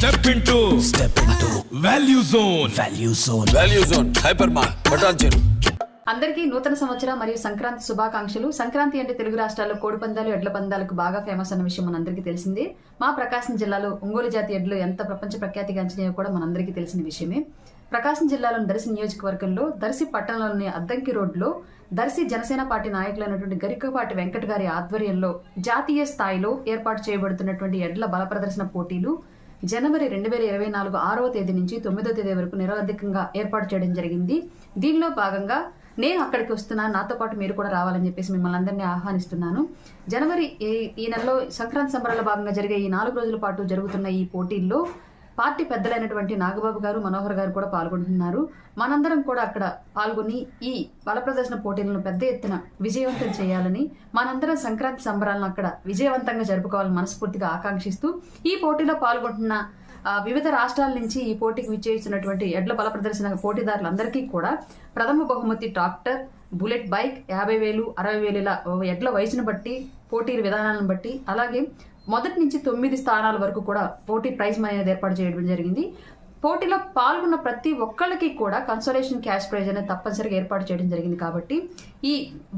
Step into step into value zone value zone value zone hyper మార్ బటాన్ చెరు అందరికీ నూతన సంవత్సరం మరియు సంక్రాంతి శుభాకాంక్షలు. సంక్రాంతి అంటే తెలుగు రాష్ట్రాల్లో కోడి పందాలు ఎడ్ల పందాలకు బాగా ఫేమస్ అన్న విషయం మనందరికీ తెలిసిందే. మా ప్రకాశం జిల్లాలో ఒంగోలు జాతి ఎడ్లు ఎంత ప్రపంచ ప్రఖ్యాతిగాంచినాయో కూడా మనందరికీ తెలిసిన విషయమే. ప్రకాశం జిల్లాలోని దర్శి నియోజకవర్గంలో దర్శి పట్టణంలోని అద్దంకి రోడ్లో దర్శి జనసేన పార్టీ నాయకులైనటువంటి గరికపాటి వెంకట్ గారి ఆధ్వర్యంలో జాతీయ స్థాయిలో ఏర్పాటు చేయబడుతున్నటువంటి ఎడ్ల బల ప్రదర్శన పోటీలు జనవరి రెండు వేల ఇరవై నాలుగు ఆరవ తేదీ నుంచి తొమ్మిదో తేదీ వరకు నిరవధికంగా ఏర్పాటు చేయడం జరిగింది. దీనిలో భాగంగా నేను అక్కడికి వస్తున్నాను నాతో పాటు మీరు కూడా రావాలని చెప్పేసి మిమ్మల్ని అందరినీ ఆహ్వానిస్తున్నాను. జనవరి ఈ- ఈ నెలలో సంక్రాంతి సంబరాల భాగంగా జరిగే ఈ నాలుగు రోజుల పాటు జరుగుతున్న ఈ పోటీల్లో పార్టీ పెద్దలైనటువంటి నాగబాబు గారు మనోహర్ గారు కూడా పాల్గొంటున్నారు. మనందరం కూడా అక్కడ పాల్గొని ఈ బల ప్రదర్శన పోటీలను పెద్ద ఎత్తున విజయవంతం చేయాలని మనందరం సంక్రాంతి సంబరాలను అక్కడ విజయవంతంగా జరుపుకోవాలని మనస్ఫూర్తిగా ఆకాంక్షిస్తూ ఈ పోటీలో పాల్గొంటున్న వివిధ రాష్ట్రాల నుంచి ఈ పోటీకి విచ్చేస్తున్నటువంటి ఎడ్ల బల ప్రదర్శన పోటీదారులందరికీ కూడా ప్రథమ బహుమతి ట్రాక్టర్ బుల్లెట్ బైక్ యాభై వేలు అరవై వేలు ఇలా ఎడ్ల వయసును బట్టి పోటీ విధానాలను బట్టి అలాగే మొదటి నుంచి తొమ్మిది స్థానాల వరకు కూడా పోటీ ప్రైజ్ మనీ అనేది ఏర్పాటు చేయడం జరిగింది. పోటీలో పాల్గొన్న ప్రతి ఒక్కళ్ళకి కూడా కన్సోలేషన్ క్యాష్ ప్రైజ్ అనేది తప్పనిసరిగా ఏర్పాటు చేయడం జరిగింది కాబట్టి ఈ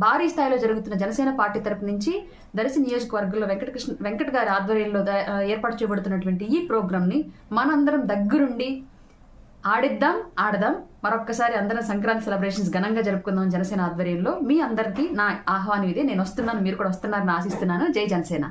భారీ స్థాయిలో జరుగుతున్న జనసేన పార్టీ తరపు నుంచి దర్శి నియోజకవర్గంలో వెంకటకృష్ణ వెంకట్ గారి ఆధ్వర్యంలో ఏర్పాటు చేయబడుతున్నటువంటి ఈ ప్రోగ్రామ్ని మనందరం దగ్గరుండి ఆడిద్దాం ఆడదాం. మరొక్కసారి అందరం సంక్రాంతి సెలబ్రేషన్స్ ఘనంగా జరుపుకుందాం జనసేన ఆధ్వర్యంలో. మీ అందరికీ నా ఆహ్వానం ఇదే. నేను వస్తున్నాను మీరు కూడా వస్తున్నారని ఆశిస్తున్నాను. జై జనసేన.